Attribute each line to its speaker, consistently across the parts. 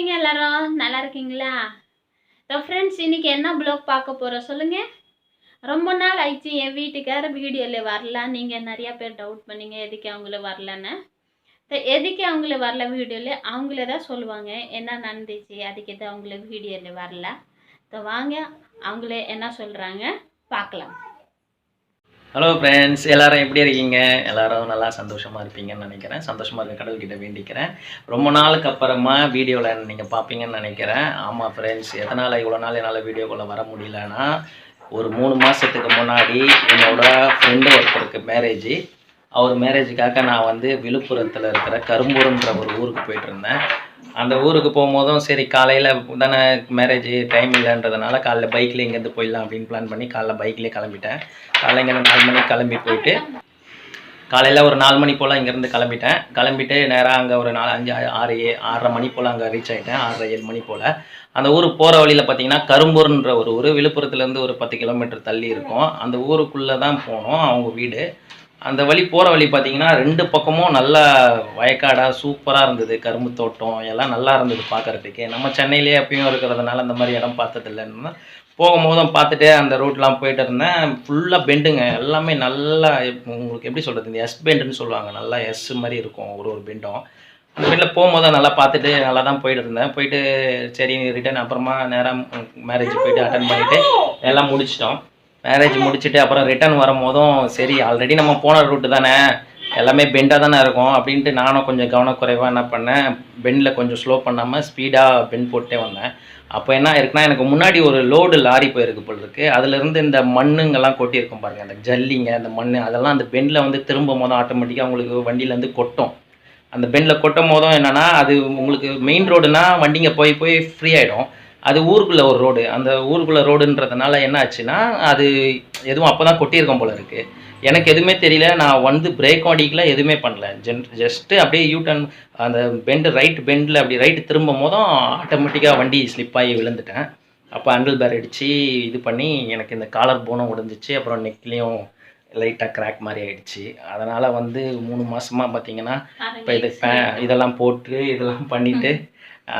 Speaker 1: இருக்கீங்க எல்லாரும்? நல்லா இருக்கீங்களா? ஸோ ஃப்ரெண்ட்ஸ் இன்றைக்கி என்ன ப்ளாக் பார்க்க போகிறோம் சொல்லுங்கள் ரொம்ப நாள் ஆயிடுச்சு என் வீட்டுக்கார வீடியோவில் வரல. நீங்கள் நிறையா பேர் டவுட் பண்ணீங்க எதுக்கு அவங்கள வரலன்னு. ஸோ எதுக்கு அவங்கள வரல வீடியோவில் அவங்களே தான் சொல்லுவாங்க என்ன நடந்துச்சு? அதுக்கு எது அவங்கள வீடியோவில் வரல. ஸோ வாங்க அவங்களே என்ன சொல்கிறாங்க பார்க்கலாம்.
Speaker 2: ஹலோ ஃப்ரெண்ட்ஸ் எல்லாரும் எப்படி இருக்கீங்க? எல்லாரும் நல்லா சந்தோஷமாக இருப்பீங்கன்னு நினைக்கிறேன். சந்தோஷமாக இருக்க கடவுள்கிட்ட வேண்டிக்கிறேன். ரொம்ப நாளுக்கு அப்புறமா வீடியோவில் நீங்கள் பார்ப்பீங்கன்னு நினைக்கிறேன். ஆமாம் ஃப்ரெண்ட்ஸ் எதனால் இவ்வளோ நாள் என்னால் வீடியோக்குள்ளே வர முடியலன்னா ஒரு மூணு மாதத்துக்கு முன்னாடி என்னோட ஃப்ரெண்டு ஒருத்தருக்கு மேரேஜ் அவர் மேரேஜுக்காக நான் வந்து விழுப்புரத்தில் இருக்கிற கரும்பூருன்ற ஒரு ஊருக்கு போயிட்டு இருந்தேன். அந்த ஊருக்கு போகும்போதும் சரி காலையில் தானே மேரேஜ் டைம் இல்லைன்றதுனால காலைல பைக்கில் இங்கேருந்து போயிடலாம் அப்படின்னு பிளான் பண்ணி காலைல பைக்லேயே கிளம்பிட்டேன். காலைல இங்கேருந்து நாலு மணிக்கு கிளம்பி போயிட்டு காலையில் ஒரு நாலு மணி போல் இங்கேருந்து கிளம்பிட்டேன். கிளம்பிட்டு நேராக அங்கே ஒரு நாலு அஞ்சு ஆறு ஏ ஆறரை மணி போல் அங்கே ரீச் ஆகிட்டேன் ஆறரை ஏழு மணி போல். அந்த ஊருக்கு போகிற வழியில் பார்த்தீங்கன்னா கரும்பூர்ன்ற ஒரு ஊர் விழுப்புரத்துலேருந்து ஒரு பத்து கிலோமீட்டர் தள்ளி இருக்கும். அந்த ஊருக்குள்ளே தான் போனோம். அவங்க வீடு. அந்த வழி போகிற வழி பார்த்தீங்கன்னா ரெண்டு பக்கமும் நல்லா வயக்காடாக சூப்பராக இருந்தது. கரும்பு தோட்டம் எல்லாம் நல்லா இருந்தது பார்க்குறதுக்கே நம்ம சென்னையிலே எப்பயும் இருக்கிறதுனால அந்த மாதிரி இடம் பார்த்ததில்லைன்னா போகும்போதும் பார்த்துட்டு அந்த ரூட்லாம் போயிட்டு இருந்தேன். ஃபுல்லாக பெண்டுங்க எல்லாமே நல்லா உங்களுக்கு எப்படி சொல்கிறது இந்த எஸ் பெண்டுன்னு சொல்லுவாங்க. நல்லா எஸ் மாதிரி இருக்கும். ஒரு ஒரு பெண்டும் அந்த பெண்டில் போகும்போது நல்லா பார்த்துட்டு நல்லா தான் போயிட்டு இருந்தேன். போயிட்டு சரி ரிட்டர்ன் அப்புறமா நேராக மேரேஜ் போயிட்டு அட்டன் பண்ணிவிட்டு எல்லாம் முடிச்சிட்டோம். மேரேஜ் முடிச்சுட்டு அப்புறம் ரிட்டர்ன் வரும்போதும் சரி ஆல்ரெடி நம்ம போன ரூட்டு தானே. எல்லாமே பெண்டாக தானே இருக்கும் அப்படின்ட்டு நானும் கொஞ்சம் கவனக்குறைவாக என்ன பண்ணேன் பெண்டில் கொஞ்சம் ஸ்லோ பண்ணாமல் ஸ்பீடாக பெண்ட் போட்டே வந்தேன். அப்போ என்ன இருக்குன்னா எனக்கு முன்னாடி ஒரு லோடு லாரி போயிருக்கு போல் இருக்கு. அதுலேருந்து இந்த மண்ணுங்கெல்லாம் கொட்டியிருக்கும் பாருங்கள் அந்த ஜல்லிங்க அந்த மண் அதெல்லாம் அந்த பெண்டில் வந்து திரும்பும் போதும் ஆட்டோமேட்டிக்காக உங்களுக்கு வண்டியிலேருந்து கொட்டும். அந்த பெண்டில் கொட்டும் போதும் என்னென்னா அது உங்களுக்கு மெயின் ரோடுனா வண்டிங்க போய் போய் ஃப்ரீ ஆகிடும் அது ஊருக்குள்ளே ஒரு ரோடு அந்த ஊருக்குள்ளே ரோடுன்றதுனால என்ன ஆச்சுன்னா அது எதுவும் அப்போ தான் கொட்டியிருக்கோம் போல இருக்குது எனக்கு எதுவுமே தெரியல. நான் வந்து பிரேக் அடிக்கல எதுவுமே பண்ணல. ஜென் ஜஸ்ட்டு அப்படியே யூ டர்ன் அந்த பெண்டு ரைட் பெண்டில் அப்படி ரைட்டு திரும்பும் போதும் ஆட்டோமேட்டிக்காக வண்டி ஸ்லிப் ஆகி விழுந்துட்டேன். அப்போ ஹேண்டில் பேர் அடித்து இது பண்ணி எனக்கு இந்த காலர் போனும் உடஞ்சிச்சு. அப்புறம் நெக்லேயும் லைட்டாக கிராக் மாதிரி ஆயிடுச்சு. அதனால் வந்து மூணு மாதமாக பார்த்தீங்கன்னா இப்போ இது இதெல்லாம் போட்டு இதெல்லாம் பண்ணிவிட்டு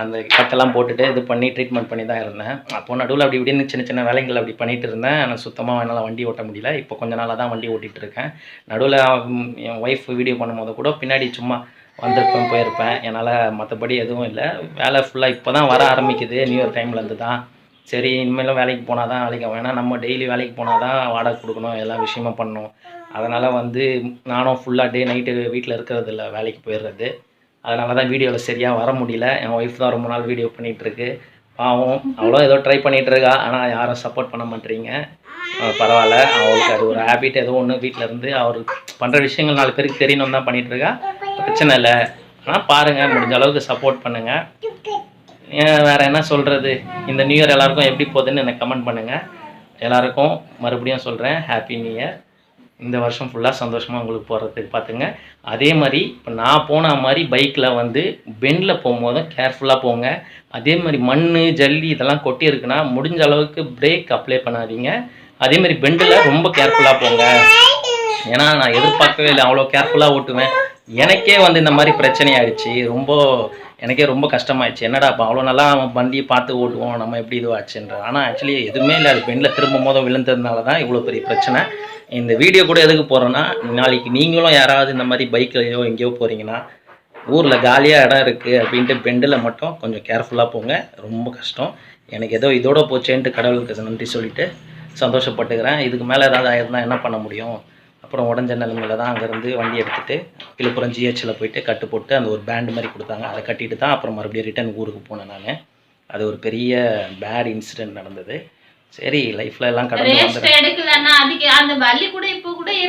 Speaker 2: அந்த கட்டெல்லாம் போட்டுட்டு இது பண்ணி ட்ரீட்மெண்ட் பண்ணி தான் இருந்தேன். அப்போ நடுவில் அப்படி இப்படின்னு சின்ன சின்ன வேலைகள் அப்படி பண்ணிட்டு இருந்தேன். ஆனால் சுத்தமாக என்னால் வண்டி ஓட்ட முடியல. இப்போ கொஞ்ச நாளாக தான் வண்டி ஓட்டிகிட்டு இருக்கேன். நடுவில் என் ஒய்ஃப் வீடியோ பண்ணும்போது கூட பின்னாடி சும்மா வந்திருப்பேன் போயிருப்பேன். என்னால் மற்றபடி எதுவும் இல்லை. வேலை ஃபுல்லாக இப்போ தான் வர ஆரம்பிக்குது. நியூ இயர் டைம்லேருந்து தான். சரி இனிமேலும் வேலைக்கு போனால் தான் வேலைக்கு ஆகும். ஏன்னா நம்ம டெய்லி வேலைக்கு போனால் தான் வாடகை கொடுக்கணும் எல்லா விஷயமும் பண்ணணும். அதனால் வந்து நானும் ஃபுல்லாக டே நைட்டு வீட்டில் இருக்கிறது இல்லை வேலைக்கு போயிடுறது. அதனால தான் வீடியோவில் சரியாக வர முடியல. என் ஒய்ஃப் தான் ரொம்ப நாள் வீடியோ பண்ணிகிட்ருக்கு பாவம் அவ்வளோ ஏதோ ட்ரை பண்ணிகிட்ருக்கா ஆனால் யாரும் சப்போர்ட் பண்ண மாட்டேறீங்க. பரவாயில்ல. அவளுக்கு அது ஒரு ஹேபிட் ஏதோ ஒன்று வீட்டில் இருந்து அவர் பண்ணுற விஷயங்கள் நாலு பேருக்கு தெரியணும் தான் பண்ணிகிட்ருக்கா பிரச்சனை இல்லை. ஆனால் பாருங்கள் முடிஞ்ச அளவுக்கு சப்போர்ட் பண்ணுங்கள் வேறு என்ன சொல்கிறது இந்த நியூ இயர் எல்லாருக்கும் எப்படி போகுதுன்னு எனக்கு கமெண்ட் பண்ணுங்கள் எல்லாருக்கும் மறுபடியும் சொல்கிறேன் ஹாப்பி நியூ இயர் இந்த வருஷம் ஃபுல்லாக சந்தோஷமாக உங்களுக்கு போகிறதுக்கு பார்த்துங்க அதே மாதிரி இப்போ நான் போன மாதிரி பைக்கில் வந்து பெண்டில் போகும்போதும் கேர்ஃபுல்லாக போங்க. அதே மாதிரி மண் ஜல்லி இதெல்லாம் கொட்டி இருக்குன்னா முடிஞ்ச அளவுக்கு பிரேக் அப்ளை பண்ணாதீங்க. அதே மாதிரி பெண்டில் ரொம்ப கேர்ஃபுல்லாக போங்க. ஏன்னா நான் எதிர்பார்க்கவே இல்லை. அவ்வளோ கேர்ஃபுல்லாக ஓட்டுவேன். எனக்கே வந்து இந்த மாதிரி பிரச்சனை ஆயிடுச்சு ரொம்ப எனக்கே ரொம்ப கஷ்டமாயிடுச்சு. என்னடா இப்போ அவ்வளோ நல்லா அவன் வண்டியை பார்த்து ஓட்டுவோம் நம்ம எப்படி இதுவாச்சுன்ற. ஆனால் ஆக்சுவலி எதுவுமே இல்லை. அது பெண்ணில் திரும்பும் போதும் விழுந்ததுனால தான் இவ்வளோ பெரிய பிரச்சனை. இந்த வீடியோ கூட எதுக்கு போகிறோன்னா நாளைக்கு நீங்களும் யாராவது இந்த மாதிரி பைக்லையோ எங்கேயோ போகிறீங்கன்னா ஊரில் காலியாக இடம் இருக்குது அப்படின்ட்டு பெண்டில் மட்டும் கொஞ்சம் கேர்ஃபுல்லாக போங்க. ரொம்ப கஷ்டம். எனக்கு ஏதோ இதோட போச்சேன்ட்டு கடவுளுக்கு நன்றி சொல்லிட்டு சந்தோஷப்பட்டுக்கிறேன். இதுக்கு மேலே ஏதாவது ஆயிருந்தால் என்ன பண்ண முடியும்? அப்புறம் உடஞ்ச நிலமையில தான் அங்கேருந்து வண்டி எடுத்துகிட்டு விழுப்புரம் ஜிஹெச்சில் போயிட்டு கட்டு போட்டு அந்த ஒரு பேண்ட் மாதிரி கொடுத்தாங்க. அதை கட்டிட்டு தான் அப்புறம் மறுபடியும் ரிட்டர்ன் ஊருக்கு போனேன் நான். அது ஒரு பெரிய பேட் இன்சிடென்ட் நடந்தது. சரி லைஃப்பில் எல்லாம் கடந்து.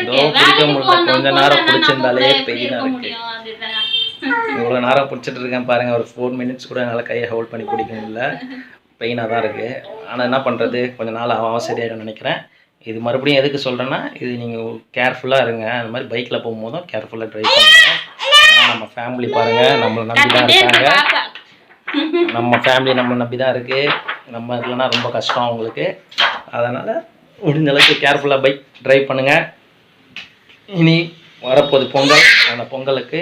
Speaker 1: போனா
Speaker 2: கொஞ்ச நேரம் பிடிச்சிருந்தாலே
Speaker 1: கூட எப்படி
Speaker 2: பெயினா
Speaker 1: இருக்க
Speaker 2: இருக்கு.
Speaker 1: முடியும் அதுதான்.
Speaker 2: இவ்வளோ நேரம் பிடிச்சிட்டு இருக்கேன் பாருங்கள் ஒரு ஃபோர் மினிட்ஸ் கூட என்னால் கையை ஹோல்ட் பண்ணி பிடிக்க முடியல. பெயினாக தான் இருக்குது ஆனால் என்ன பண்ணுறது கொஞ்ச நாள் ஆகும் சரியாயிடும் நினைக்கிறேன். இது மறுபடியும் எதுக்கு சொல்கிறேன்னா இது நீங்கள் கேர்ஃபுல்லாக இருங்க. அந்த மாதிரி பைக்கில் போகும்போதும் கேர்ஃபுல்லாக ட்ரைவ் பண்ணுங்க. ஏன்னா நம்ம ஃபேமிலி பாருங்கள் நம்மளை நம்பி தான் இருக்காங்க. நம்ம ஃபேமிலி நம்ம நம்பி தான் இருக்குது நம்ம இல்லைன்னா ரொம்ப கஷ்டம் அவங்களுக்கு. அதனால் முடிஞ்ச அளவுக்கு கேர்ஃபுல்லாக பைக் ட்ரைவ் பண்ணுங்கள் இனி வரப்போகுது பொங்கல். அந்த பொங்கலுக்கு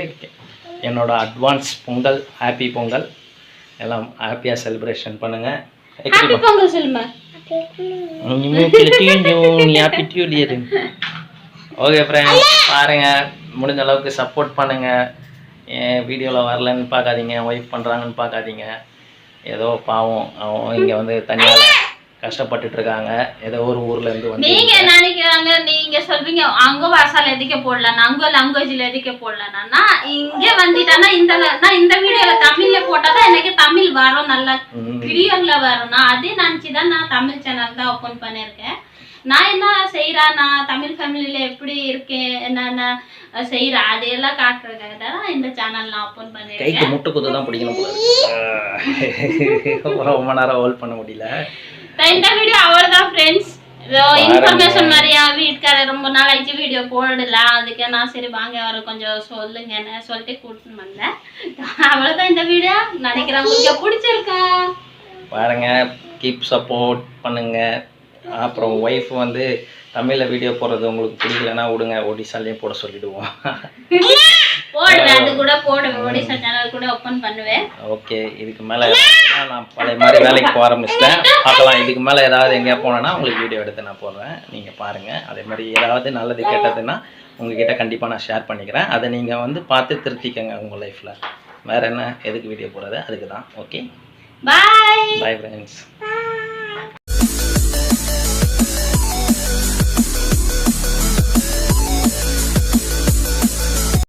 Speaker 2: என்னோட அட்வான்ஸ் பொங்கல் ஹாப்பி பொங்கல். எல்லாம் ஹாப்பியாக செலிப்ரேஷன் பண்ணுங்கள்
Speaker 1: பொங்கல் சொல்லுமா?
Speaker 2: ஓகே ஃப்ரெண்ட்ஸ் பாருங்க. முடிஞ்ச அளவுக்கு சப்போர்ட் பண்ணுங்க. என் வீடியோவில் வரலன்னு பார்க்காதீங்க. ஒய்ஃப் பண்ணுறாங்கன்னு பார்க்காதீங்க. ஏதோ பாவம். அவன் இங்கே வந்து தனியாக கஷ்டப்பட்டுட்டு இருக்காங்க ஏதோ ஒரு ஊர்ல இருந்து வந்து
Speaker 1: நீங்க நினைக்கிறாங்க? நீங்க சொல்வீங்க அங்க வாசால எதுக்க போடலாம் அங்க லாங்குவேஜ்ல எதுக்க போடலாம் நான் இங்க வந்துட்டானா இந்த நான் இந்த வீடியோல தமிழ்ல போட்டாதான் எனக்கு தமிழ் வரும் நல்லா
Speaker 2: ம்,
Speaker 1: கிளியர்ல வரும். நான் அதே நினைச்சுதான் நான் தமிழ் சேனல் தான் ஓபன் பண்ணிருக்கேன் நான் என்ன செய்யறேன் நான் தமிழ் ஃபேமிலியில எப்படி இருக்கேன்? என்னென்ன செய்யறேன் அதையெல்லாம் காட்டுறதுக்காக தான் இந்த சேனல் நான் ஓபன் பண்ணிருக்கேன்
Speaker 2: கைக்கு முட்டு குத்து தான் பிடிக்கணும். ரொம்ப நேரம் ஹோல்ட் பண்ண முடியல.
Speaker 1: இந்த வீடியோ அவ்வளவுதான் ஃப்ரெண்ட்ஸ் இன்ஃபர்மேஷன் மாதிரியா வீட்டுக்காரர் ரொம்ப நாள் ஆயிடுச்சு வீடியோ போடலாம் அதுக்கு நான் சரி வாங்க வர கொஞ்சம் சொல்லுங்கன்னு சொல்லிட்டு கூட்டின்னு வந்தேன். அவ்வளவுதான் இந்த வீடியோ நினைக்கிறேன் உங்களுக்கு பிடிச்சிருக்கா?
Speaker 2: பாருங்க கீப் சப்போர்ட் பண்ணுங்க. அப்புறம் ஒய்ஃப் வந்து தமிழில் வீடியோ போடுறது உங்களுக்கு பிடிக்கலன்னா விடுங்க. ஒடிசாலையும் போட சொல்லிடுவோம்.
Speaker 1: போடுவேன் அது கூட போடுவேன் ஒடிசா சேனல் கூட ஓப்பன் பண்ணுவேன்.
Speaker 2: ஓகே இதுக்கு மேலே நான் பழைய மாதிரி வேலைக்கு போக ஆரம்பிச்சிட்டேன். பார்க்கலாம் இதுக்கு மேலே ஏதாவது எங்கேயா போனேன்னா உங்களுக்கு வீடியோ எடுத்து நான் போடுறேன். நீங்கள் பாருங்கள் அதே மாதிரி ஏதாவது நல்லது கெட்டதுன்னா உங்ககிட்ட கண்டிப்பாக நான் ஷேர் பண்ணிக்கிறேன். அதை நீங்கள் வந்து பார்த்து திருத்திக்கங்க உங்கள் லைஃப்பில் வேறு என்ன எதுக்கு வீடியோ போடுறது? அதுக்கு தான் ஓகே
Speaker 1: பாய்
Speaker 2: பை ஃப்ரெண்ட்ஸ்